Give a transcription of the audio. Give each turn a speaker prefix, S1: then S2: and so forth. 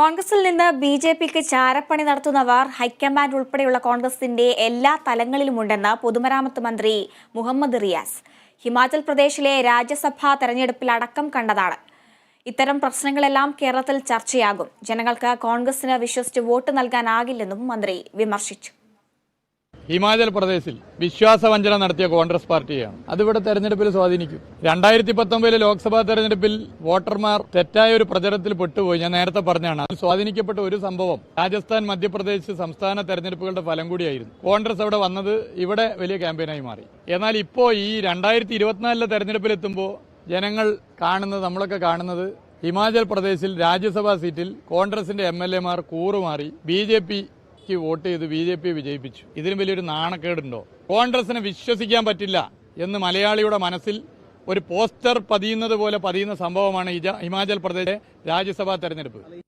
S1: കോൺഗ്രസിൽ നിന്ന് B J പിക്ക് ചാരപ്പണി നടത്തുന്നവർ ഹൈക്കമാൻഡ് ഉൾപ്പെടെയുള്ള കോൺഗ്രസിന്റെ എല്ലാ തലങ്ങളിലുമുണ്ടെന്ന് പൊതുമരാമത്ത് മന്ത്രി മുഹമ്മദ് റിയാസ്. ഹിമാചൽ പ്രദേശിലെ രാജ്യസഭാ തെരഞ്ഞെടുപ്പിൽ അടക്കം കണ്ടതാണ്. ഇത്തരം പ്രശ്നങ്ങളെല്ലാം കേരളത്തിൽ ചർച്ചയാകും. ജനങ്ങൾക്ക് കോൺഗ്രസിന് വിശ്വസിച്ച് വോട്ട് നൽകാനാകില്ലെന്നും മന്ത്രി വിമർശിച്ചു.
S2: ഹിമാചൽ പ്രദേശിൽ വിശ്വാസവഞ്ചന നടത്തിയ കോൺഗ്രസ് പാർട്ടിയാണ്. അതിവിടെ തെരഞ്ഞെടുപ്പിൽ സ്വാധീനിക്കും. രണ്ടായിരത്തി പത്തൊമ്പതിലെ ലോക്സഭാ തെരഞ്ഞെടുപ്പിൽ വോട്ടർമാർ തെറ്റായ ഒരു പ്രചരണത്തിൽ പെട്ടുപോയി. ഞാൻ നേരത്തെ പറഞ്ഞാണ് അത് സ്വാധീനിക്കപ്പെട്ട ഒരു സംഭവം രാജസ്ഥാൻ മധ്യപ്രദേശ് സംസ്ഥാന തെരഞ്ഞെടുപ്പുകളുടെ ഫലം കൂടിയായിരുന്നു. കോൺഗ്രസ് അവിടെ വന്നത് ഇവിടെ വലിയ ക്യാമ്പയിനായി മാറി. എന്നാൽ ഇപ്പോൾ ഈ രണ്ടായിരത്തി ഇരുപത്തിനാലിലെ തെരഞ്ഞെടുപ്പിലെത്തുമ്പോൾ ജനങ്ങൾ കാണുന്നത് നമ്മളൊക്കെ കാണുന്നത് ഹിമാചൽ പ്രദേശിൽ രാജ്യസഭാ സീറ്റിൽ കോൺഗ്രസിന്റെ എം എൽ എമാർ കൂറുമാറി ബി ജെ പിക്ക് വോട്ട് ചെയ്ത് ബി ജെ പി വിജയിപ്പിച്ചു. ഇതിലും വലിയൊരു നാണക്കേടുണ്ടോ? കോൺഗ്രസിനെ വിശ്വസിക്കാൻ പറ്റില്ല എന്ന് മലയാളിയുടെ മനസ്സിൽ ഒരു പോസ്റ്റർ പതിയുന്നത് പോലെ പതിയുന്ന സംഭവമാണ് ഹിമാചൽ പ്രദേശിലെ രാജ്യസഭാ തെരഞ്ഞെടുപ്പ്.